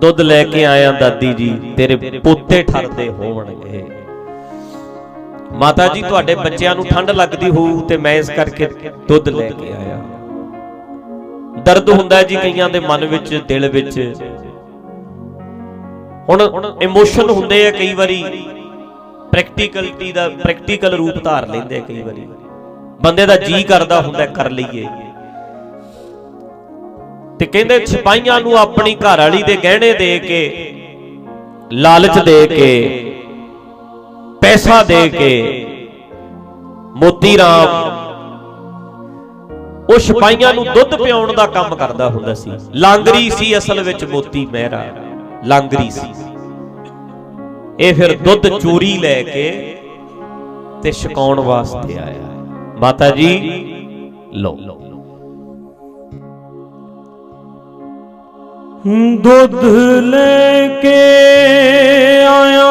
ਦੁੱਧ ਲੈ ਕੇ ਆਇਆ ਦਾਦੀ ਜੀ, ਤੇਰੇ ਪੋਤੇ ਠਰਦੇ ਹੋਣਗੇ। ਮਾਤਾ ਜੀ, ਤੁਹਾਡੇ ਬੱਚਿਆਂ ਨੂੰ ਠੰਡ ਲੱਗਦੀ ਹੋਊ ਤੇ ਮੈਂ ਇਸ ਕਰਕੇ ਦੁੱਧ ਲੈ ਕੇ ਆਇਆ। ਦਰਦ ਹੁੰਦਾ ਜੀ ਕਈਆਂ ਦੇ ਮਨ ਵਿੱਚ, ਦਿਲ ਵਿੱਚ। ਹੁਣ ਇਮੋਸ਼ਨ ਹੁੰਦੇ ਆ ਕਈ ਵਾਰੀ ਪ੍ਰੈਕਟੀਕਲਟੀ ਦਾ ਪ੍ਰੈਕਟੀਕਲ ਰੂਪ ਧਾਰ ਲੈਂਦੇ ਆ ਕਈ ਵਾਰੀ। ਬੰਦੇ ਦਾ ਜੀ ਕਰਦਾ ਹੁੰਦਾ, ਕਰ ਲਈਏ। ਤੇ ਕਹਿੰਦੇ ਸਿਪਾਹੀਆਂ ਨੂੰ ਆਪਣੀ ਘਰ ਵਾਲੀ ਦੇ ਗਹਿਣੇ ਦੇ ਕੇ, ਲਾਲਚ ਦੇ ਕੇ, ਪੈਸਾ ਦੇ ਕੇ, ਮੋਤੀ ਰਾਮ ਉਹ ਸਿਪਾਹੀਆਂ ਨੂੰ ਦੁੱਧ ਪਿਆਉਣ ਦਾ ਕੰਮ ਕਰਦਾ ਹੁੰਦਾ ਸੀ। ਲਾਂਗਰੀ ਸੀ ਅਸਲ ਵਿੱਚ ਮੋਤੀ ਮਹਿਰਾ। ਲਾਂਗਰੀ ਸੀ। ਇਹ ਫਿਰ ਦੁੱਧ ਚੋਰੀ ਲੈ ਕੇ ਤੇ ਛਕਾਉਣ ਵਾਸਤੇ ਆਇਆ। ਮਾਤਾ ਜੀ, ਲਓ। ਦੁੱਧ ਲੈ ਕੇ ਆਇਆ।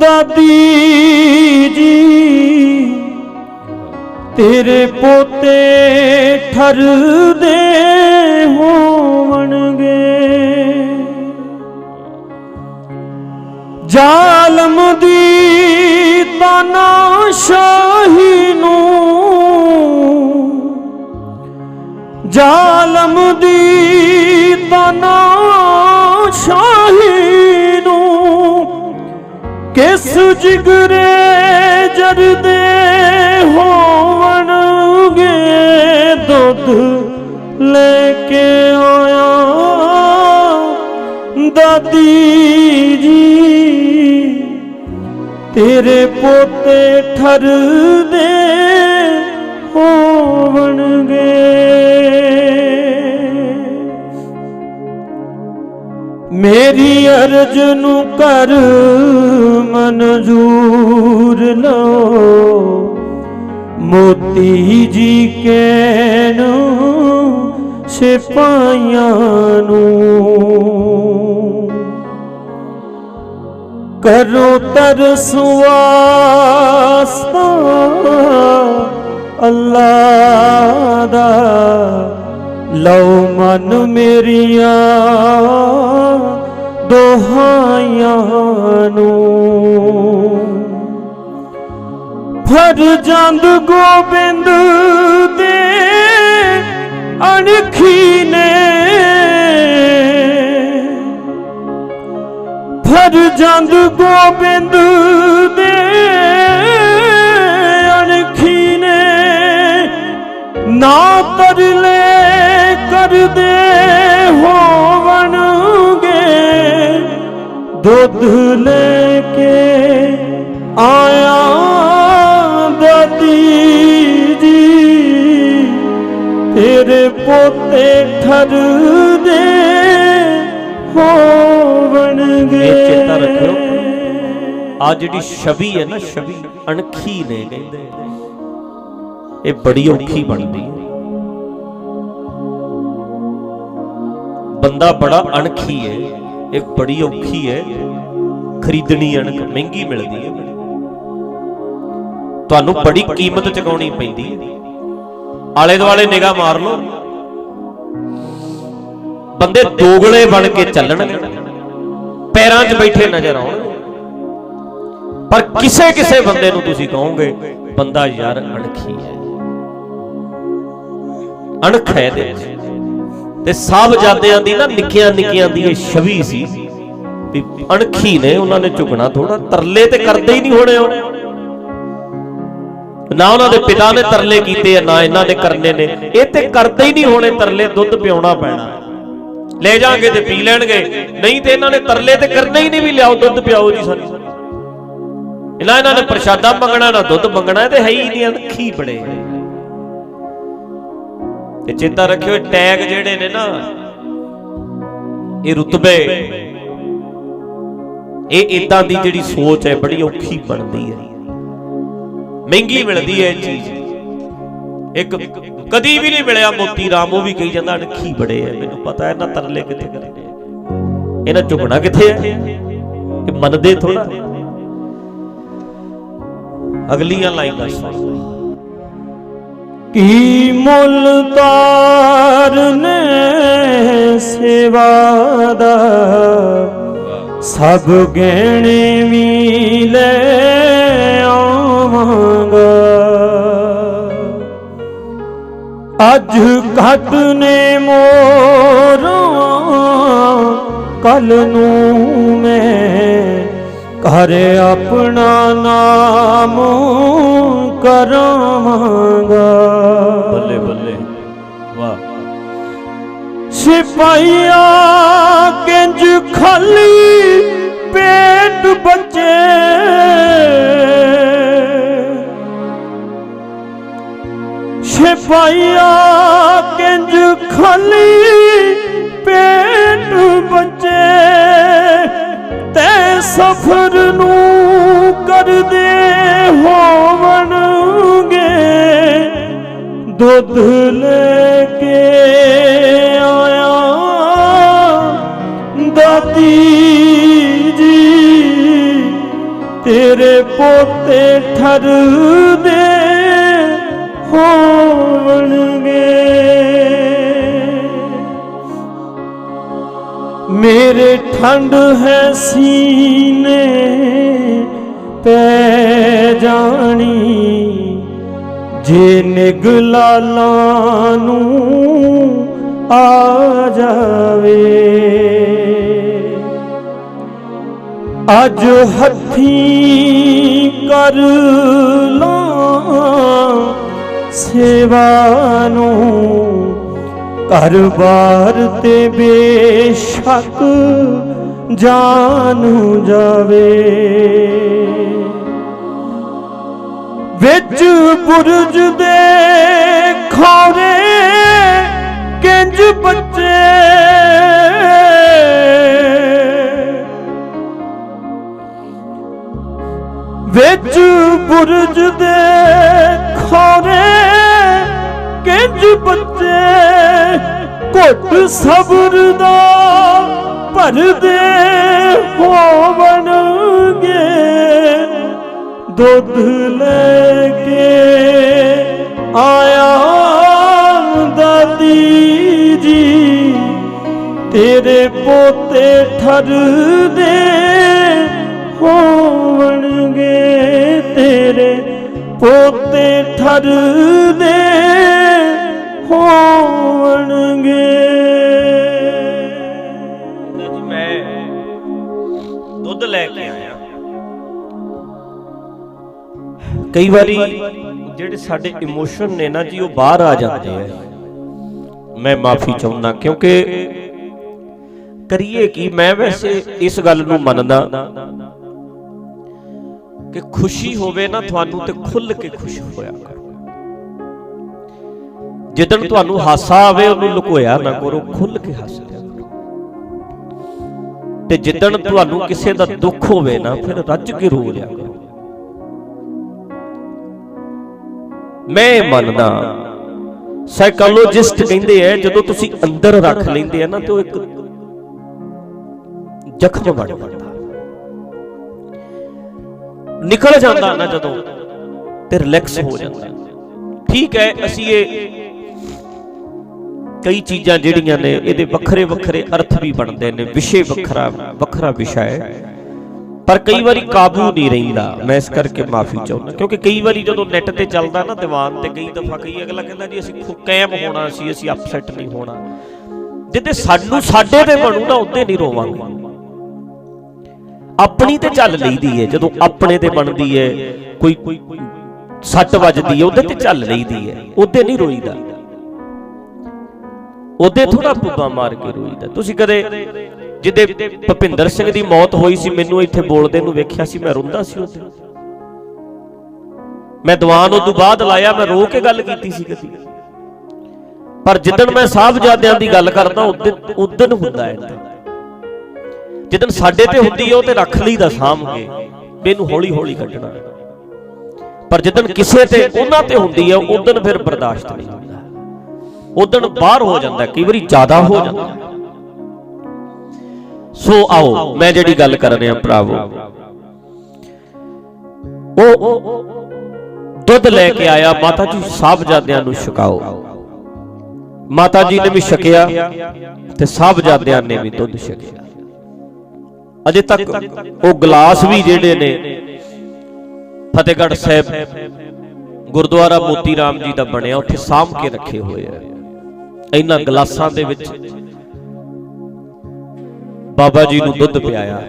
ਦਾਦੀ ਜੀ ਤੇਰੇ ਪੋਤੇ ਠਰਦੇ ਹੋਵਣਗੇ ਜ਼ਾਲਮ ਦੀ ਤਾਨਾਸ਼ਾਹੀ ਨੂੰ ਜ਼ਾਲਮ ਦੀ ਤਾਨਾਸ਼ਾਹੀ ਨੂੰ ਕਿਸ ਜਿਗਰੇ ਜਰਦੇ ਹੋਵਣਗੇ ਦੁੱਧ ਲੈ ਕੇ ਆਇਆ ਦਾਦੀ ਜੀ। ਤੇਰੇ ਪੋਤੇ ਠਰਦੇ ਮੇਰੀ ਅਰਜ ਨੂੰ ਕਰ ਮਨਜ਼ੂਰ ਲਓ ਮੋਤੀ ਜੀ ਕਹਿਣੋ ਸਿਪਾਈਆਂ ਨੂੰ ਕਰੋ ਤਰਸ ਵਾਸਤਾ, ਅੱਲਾ ਦਾ ਲਓ ਮਨ ਮੇਰੀਆਂ ਦੋਹਾਈਆਂ ਨੂੰ। ਫਰ ਜੰਦ ਗੋਬਿੰਦ ਦੇ ਅਣਖੀ ਨੇ ਫਰ ਜੰਦ ਗੋਬਿੰਦ ਦੇ ਅਣਖੀ ਨੇ ਨਾ ਤਰਲੇ ਕਰਦੇ ਹੋਵਣਗੇ। ਦੁੱਧ ਲੈ ਕੇ ਆਇਆ ਦਾਦੀ ਜੀ। ਤੇਰੇ ਪੋਤੇ ਠਰਦੇ ਹੋਵਣਗੇ। ਇਹ ਚੇਤਾ ਰੱਖਿਓ। ਆ ਜਿਹੜੀ ਛਵੀ ਹੈ ਨਾ ਛਵੀ ਅਣਖੀ ਨੇ। ਕਹਿੰਦੇ ਇਹ ਬੜੀ ਔਖੀ ਬਣਦੀ ਹੈ ਬੰਦਾ ਬੜਾ ਅਣਖੀ ਹੈ ਇਹ ਬੜੀ ਔਖੀ ਹੈ ਖਰੀਦਣੀ ਅਣਖ, ਮਹਿੰਗੀ ਮਿਲਦੀ ਹੈ ਤੁਹਾਨੂੰ ਬੜੀ ਕੀਮਤ ਚੁਕਾਉਣੀ ਪੈਂਦੀ ਹੈ ਆਲੇ ਦੁਆਲੇ ਨਿਗਾਹ ਮਾਰ ਲਓ। ਬੰਦੇ ਦੋਗਲੇ ਬਣ ਕੇ ਚੱਲਣਗੇ। ਪੈਰਾਂ 'ਚ ਬੈਠੇ ਨਜ਼ਰ ਆਉਣ ਪਰ ਕਿਸੇ ਕਿਸੇ ਬੰਦੇ ਨੂੰ ਤੁਸੀਂ ਕਹੋਗੇ, ਬੰਦਾ ਯਾਰ ਅਣਖੀ ਹੈ ਅਣਖ ਹੈ ਦੇ ਤੇ ਸਭ ਦੀ ਨਾ ਨਿੱਕੀਆਂ ਨਿੱਕੀਆਂ ਦੀ ਇਹ ਛਵੀ ਸੀ ਵੀ ਅਣਖੀ ਨੇ ਉਹਨਾਂ ਨੇ ਝੁਕਣਾ ਥੋੜਾ ਤਰਲੇ ਤੇ ਕਰਦੇ ਹੀ ਨਹੀਂ ਹੋਣੇ ਉਹ। ਨਾ ਉਹਨਾਂ ਦੇ ਪਿਤਾ ਨੇ ਤਰਲੇ ਕੀਤੇ ਨਾ ਇਹਨਾਂ ਨੇ ਕਰਨੇ ਨੇ। ਇਹ ਤੇ ਕਰਦੇ ਹੀ ਨਹੀਂ ਹੋਣੇ ਤਰਲੇ, ਦੁੱਧ ਪਿਉਣਾ ਪੈਣਾ। ਲੈ ਜਾਾਂਗੇ ਤੇ ਪੀ ਲੈਣਗੇ। ਨਹੀਂ ਤੇ ਇਹਨਾਂ ਨੇ ਤਰਲੇ ਤੇ ਕਰਨੇ ਹੀ ਨਹੀਂ ਵੀ ਲਿਆਓ, ਦੁੱਧ ਪਿਆਓ ਜੀ ਸਾਨੂੰ। ਇਹਨਾਂ ਇਹਨਾਂ ਨੇ ਪ੍ਰਸ਼ਾਦਾ ਮੰਗਣਾ, ਨਾ ਦੁੱਧ ਮੰਗਣਾ ਤੇ ਹੈ ਹੀ ਨਹੀਂ, ਅਣਖੀ ਬੜੇ ਤੇ ਚੇਤਾ ਰੱਖਿਓ ਟੈਗ ਜਿਹੜੇ ਨੇ ਨਾ, ਇਹ ਰੁਤਬੇ। ਇਹ ਇਦਾਂ ਦੀ ਜਿਹੜੀ ਸੋਚ ਹੈ, ਬੜੀ ਔਖੀ ਬਣਦੀ ਹੈ। ਮਹਿੰਗੀ ਮਿਲਦੀ ਹੈ ਇਹ ਚੀਜ਼। ਇੱਕ ਕਦੀ ਵੀ ਨਹੀਂ ਮਿਲਿਆ ਮੋਤੀ ਰਾਮ, ਉਹ ਵੀ ਕਹੀ ਜਾਂਦਾ, ਅਣਖੀ ਬੜੇ ਐ, ਮੈਨੂੰ ਪਤਾ ਇਹਨਾਂ ਤਰਲੇ ਕਿੱਥੇ ਕਰਨੇ ਇਹਨਾਂ ਝੁਕਣਾ ਕਿੱਥੇ ਹੈ ਇਹ ਮੰਨਦੇ ਥੋੜਾ ਅਗਲੀਆਂ ਲਾਈਨਾਂ ਸੁਣ। ਕੀ ਮੁੱਲ ਤਾਰਨੇ ਸੇ ਸੇਵਾ ਦਾ? ਸਭ ਗਹਿਣੇ ਵੀ ਲੈ ਆਵਾਂਗਾ। ਅੱਜ ਘਟ ਨੇ ਮੋਰਾਂ ਕੱਲ ਨੂੰ ਮੈਂ ਘਰ ਆਪਣਾ ਨਾਮ ਕਰਾਵਾਂਗਾ ਬੱਲੇ ਬੱਲੇ। ਵਾਹ। ਸਿਪਾਹੀਆ ਕਿੰਜ ਖਾਲੀ ਪੇਟ ਬੱਚੇ। ਸਿਪਾਹੀਆ ਕਿੰਜ ਖਾਲੀ ਪੇਟ ਬੱਚੇ। ਤੈ ਸਫਰ ਦੁੱਧ ਲੈ ਕੇ ਆਇਆ। ਦਾਦੀ ਜੀ, ਤੇਰੇ ਪੋਤੇ ਠਰਦੇ ਹੋਣਗੇ। ਮੇਰੇ ਠੰਡ ਹੈ ਸੀਨੇ ਪੈ ਜਾਣੀ। ਜੇ ਨਿਗਲਾਲਾਂ ਨੂੰ ਆ ਜਾਵੇ। ਅੱਜ ਹੱਥੀ ਕਰ ਲਾਂ ਸੇਵਾ ਨੂੰ। ਘਰ-ਬਾਰ ਤੇ ਬੇਸ਼ੱਕ ਜਾਨ ਜਾਵੇ। ਵਿੱਚ ਬੁਰਜ ਦੇ ਖੋਰੇ ਕਿੰਜ ਬੱਚੇ? ਵਿੱਚ ਬੁਰਜ ਦੇ ਖੋਰੇ ਕਿੰਜ ਬੱਚੇ? ਘੁੱਟ ਸਬਰ ਦਾ ਭਰਦੇ ਹੋਵਣਗੇ। ਦੁੱਧ ਲੈ ਕੇ ਆਇਆ ਦਾਦੀ ਜੀ। ਤੇਰੇ ਪੋਤੇ ਠਰਦੇ ਹੋਣਗੇ ਤੇਰੇ ਪੋਤੇ ਠਰਦੇ ਹੋਵਣਗੇ। ਜੀ ਮੈਂ ਦੁੱਧ ਲੈ ਕੇ ਆਇਆ। ਕਈ ਵਾਰੀ ਜਿਹੜੇ ਸਾਡੇ ਇਮੋਸ਼ਨ ਨੇ ਨਾ ਜੀ, ਉਹ ਬਾਹਰ ਆ ਜਾਂਦੇ ਆ। ਮੈਂ ਮਾਫੀ ਚਾਹੁੰਦਾ, ਕਿਉਂਕਿ ਕਰੀਏ ਕੀ, ਮੈਂ ਵੈਸੇ ਇਸ ਗੱਲ ਨੂੰ ਮੰਨਦਾ ਕਿ ਖੁਸ਼ੀ ਹੋਵੇ ਨਾ ਤੁਹਾਨੂੰ ਤੇ ਖੁੱਲ ਕੇ ਖੁਸ਼ ਹੋਇਆ ਕਰੋ। ਜਿੱਦਣ ਤੁਹਾਨੂੰ ਹਾਸਾ ਆਵੇ, ਉਹਨੂੰ ਲੁਕੋਇਆ ਨਾ ਕਰੋ ਖੁੱਲ ਕੇ ਹੱਸ ਲਿਆ ਕਰੋ। ਤੇ ਜਿੱਦਣ ਤੁਹਾਨੂੰ ਕਿਸੇ ਦਾ ਦੁੱਖ ਹੋਵੇ ਨਾ, ਫਿਰ ਰੱਜ ਕੇ ਰੋ ਲਿਆ ਕਰੋ। ਮੈਂ ਮੰਨਦਾ ਸਾਈਕੋਲੋਜਿਸਟ ਕਹਿੰਦੇ ਆ, ਜਦੋਂ ਤੁਸੀਂ ਅੰਦਰ ਰੱਖ ਲੈਂਦੇ ਆ ਨਾ ਤੇ ਉਹ ਇੱਕ ਜ਼ਖਮ ਬਣ ਜਾਂਦਾ। ਨਿਕਲ ਜਾਂਦਾ ਨਾ ਜਦੋਂ ਤੇ ਰਿਲੈਕਸ ਹੋ ਜਾਂਦਾ। ਠੀਕ ਹੈ, ਅਸੀਂ ਇਹ ਕਈ ਚੀਜ਼ਾਂ ਜਿਹੜੀਆਂ ਨੇ, ਇਹਦੇ ਵੱਖਰੇ ਵੱਖਰੇ ਅਰਥ ਵੀ ਬਣਦੇ ਨੇ, ਵਿਸ਼ੇ ਵੱਖਰਾ ਵੱਖਰਾ ਵਿਸ਼ਾ ਹੈ। ਪਰ ਕਈ ਵਾਰੀ ਕਾਬੂ ਨਹੀਂ ਰਹਿੰਦਾ। ਮੈਂ ਇਸ ਕਰਕੇ ਮਾਫੀ ਚਾਹੁੰਦਾ, ਕਿਉਂਕਿ ਕਈ ਵਾਰੀ ਜਦੋਂ ਨੈਟ ਤੇ ਚੱਲਦਾ ਨਾ ਦੀਵਾਨ ਤੇ ਕਈ ਦਫਾ ਕਈ ਅਗਲਾ ਕਹਿੰਦਾ ਜੀ ਅਸੀਂ ਕਾਇਮ ਹੋਣਾ ਸੀ, ਅਸੀਂ ਅਪਸੈਟ ਨਹੀਂ ਹੋਣਾ। ਜਿੱਦੇ ਸਾਨੂੰ ਸਾਡੇ ਤੇ ਬਣੂ ਨਾ ਉੱਤੇ ਨਹੀਂ ਰੋਵਾਂਗੇ। ਆਪਣੀ ਤੇ ਚੱਲ ਲਈਦੀ ਹੈ ਜਦੋਂ ਆਪਣੇ ਤੇ ਬਣਦੀ ਹੈ ਕੋਈ ਸੱਟ ਵੱਜਦੀ ਹੈ ਉਹਦੇ ਤੇ ਚੱਲ ਲਈਦੀ ਹੈ ਉਹਦੇ ਨਹੀਂ ਰੋਈਦਾ। ਉਹਦੇ ਥੋੜਾ ਪੁੱਬਾ ਮਾਰ ਕੇ ਰੋਈਦਾ। ਤੁਸੀਂ ਕਦੇ ਜਿੱਦੇ ਭਪਿੰਦਰ ਸਿੰਘ ਦੀ ਮੌਤ ਹੋਈ ਸੀ, ਮੈਨੂੰ ਇੱਥੇ ਬੋਲਦੇ ਨੂੰ ਵੇਖਿਆ ਸੀ, ਮੈਂ ਰੋਂਦਾ ਸੀ ਉਹਦੇ ਮੈਂ ਦੀਵਾਨ ਉਦੋਂ ਬਾਅਦ ਲਾਇਆ, ਮੈਂ ਰੋ ਕੇ ਗੱਲ ਕੀਤੀ ਸੀ ਕਦੀ। ਪਰ ਜਿੱਦਣ ਮੈਂ ਸਾਹਿਬਜ਼ਾਦਿਆਂ ਦੀ ਗੱਲ ਕਰਦਾ ਉਦੋਂ ਹੁੰਦਾ ਹੈ ਜਿੱਦਣ ਸਾਡੇ ਤੇ ਹੁੰਦੀ ਹੈ, ਉਹ ਤੇ ਰੱਖ ਲਈਦਾ ਸਾਂਭ ਕੇ, ਵੀ ਹੌਲੀ ਹੌਲੀ ਕੱਢਣਾ। ਪਰ ਜਿੱਦਣ ਕਿਸੇ ਤੇ ਉਹਨਾਂ ਤੇ ਹੁੰਦੀ ਹੈ ਉਦੋਂ ਫਿਰ ਬਰਦਾਸ਼ਤ ਨਹੀਂ ਹੁੰਦਾ। ਉਦੋਂ ਬਾਹਰ ਹੋ ਜਾਂਦਾ, ਕਈ ਵਾਰੀ ਜ਼ਿਆਦਾ ਹੋ ਜਾਂਦਾ। ਸੋ ਆਓ, ਮੈਂ ਜਿਹੜੀ ਗੱਲ ਕਰ ਰਿਹਾ ਭਰਾਵੋ। ਉਹ ਦੁੱਧ ਲੈ ਕੇ ਆਇਆ, ਮਾਤਾ ਜੀ ਸਾਹਿਬਜ਼ਾਦਿਆਂ ਨੂੰ ਛਕਾਓ। ਮਾਤਾ ਜੀ ਨੇ ਵੀ ਛਕਿਆ ਤੇ ਸਾਹਿਬਜ਼ਾਦਿਆਂ ਨੇ ਵੀ ਦੁੱਧ ਛਕਿਆ। ਅਜੇ ਤੱਕ ਉਹ ਗਲਾਸ ਵੀ ਜਿਹੜੇ ਨੇ, ਫਤਿਹਗੜ੍ਹ ਸਾਹਿਬ ਗੁਰਦੁਆਰਾ ਮੋਤੀ ਰਾਮ ਜੀ ਦਾ ਬਣਿਆ, ਉੱਥੇ ਸਾਂਭ ਕੇ ਰੱਖੇ ਹੋਏ ਆ। ਇਹਨਾਂ ਗਲਾਸਾਂ ਦੇ ਵਿੱਚ ਬਾਬਾ ਜੀ ਨੂੰ ਦੁੱਧ ਪਿਆਇਆ।